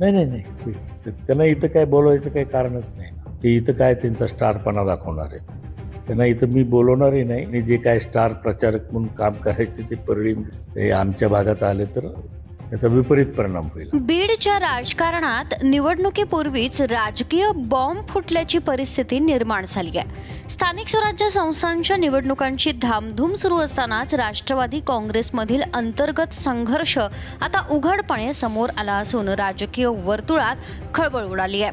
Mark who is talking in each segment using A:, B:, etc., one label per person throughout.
A: नाही नाही नाही. ते- त्यांना इथं काय बोलवायचं काही कारणच नाही. ते इथं काय त्यांचा स्टारपणा दाखवणार आहे त्यांना इथं मी बोलवणारही नाही. आणि जे काय स्टार प्रचारक म्हणून काम करायचे ते परळी ते आमच्या भागात आले तर याचा विपरीत परिणाम होईल.
B: बीडच्या राजकारणात निवडणुकीपूर्वीच राजकीय बॉम्ब फुटल्याची परिस्थिती निर्माण झाली आहे. स्थानिक स्वराज्य संस्थांच्या निवडणुकांची धामधूम सुरू असतानाच राष्ट्रवादी काँग्रेसमधील अंतर्गत संघर्ष आता उघडपणे समोर आला असून राजकीय वर्तुळात खळबळ उडाली आहे.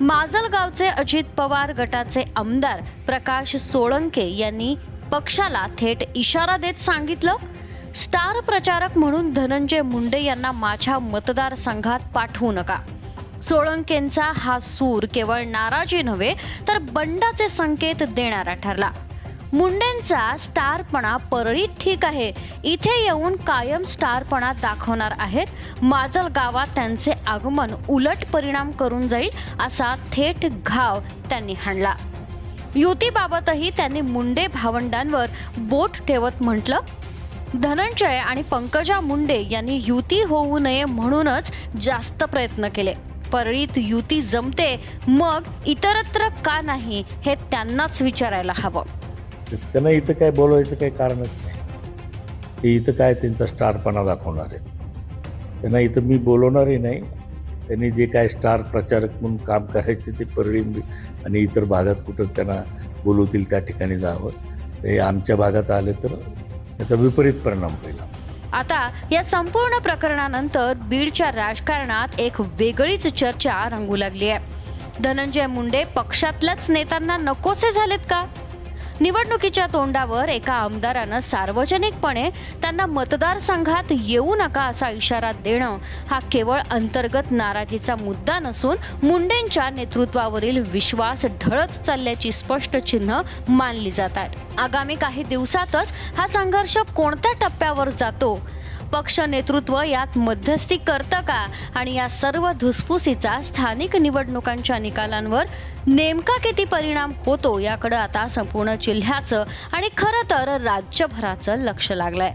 B: माजलगावचे अजित पवार गटाचे आमदार प्रकाश सोळंके यांनी पक्षाला थेट इशारा देत सांगितलं. स्टार प्रचारक म्हणून धनंजय मुंडे यांना माझ्या मतदारसंघात पाठवू नका. सोळंकेंचा हा सूर केवळ नाराजी नव्हे तर बंडाचे संकेत देणारा ठरला. मुंडेंचा स्टारपणा परळीत ठीक आहे. इथे येऊन कायम स्टारपणा दाखवणार आहेत. माजल गावात त्यांचे आगमन उलट परिणाम करून जाईल असा थेट घाव त्यांनी हाणला. युतीबाबतही त्यांनी मुंडे भावंडांवर बोट ठेवत म्हटलं धनंजय आणि पंकजा मुंडे यांनी युती होऊ नये म्हणूनच जास्त प्रयत्न केले. परळीत युती जमते मग इतरत्र का नाही हे त्यांनाच विचारायला हवं.
A: त्यांना इथं काय बोलवायचं काही कारणच नाही. ते इथं काय त्यांचा स्टारपणा दाखवणार आहे त्यांना इथं मी बोलवणारही नाही. त्यांनी जे काय स्टार प्रचारक म्हणून काम करायचे ते परळी आणि इतर भागात कुठं त्यांना बोलवतील त्या ठिकाणी जावं. ते आमच्या भागात आले तर याचा विपरीत परिणाम होईल.
B: आता या संपूर्ण प्रकरणानंतर बीडच्या राजकारणात एक वेगळीच चर्चा रंगू लागली आहे. धनंजय मुंडे पक्षातल्याच नेत्यांना नकोसे झालेत का? निवडणुकीच्या तोंडावर एका आमदारानं सार्वजनिकपणे त्यांना मतदारसंघात येऊ नका असा इशारा देणं हा केवळ अंतर्गत नाराजीचा मुद्दा नसून मुंडेंच्या नेतृत्वावरील विश्वास ढळत चालल्याची स्पष्ट चिन्ह मानली जात आहेत. आगामी काही दिवसातच हा संघर्ष कोणत्या टप्प्यावर जातो पक्ष नेतृत्व यात मध्यस्थी करतं का? आणि या सर्व धुसफुसीचा स्थानिक निवडणुकांच्या निकालांवर नेमका किती परिणाम होतो याकडं आता संपूर्ण जिल्ह्याचं आणि खरं तर राज्यभराचं लक्ष लागलंय.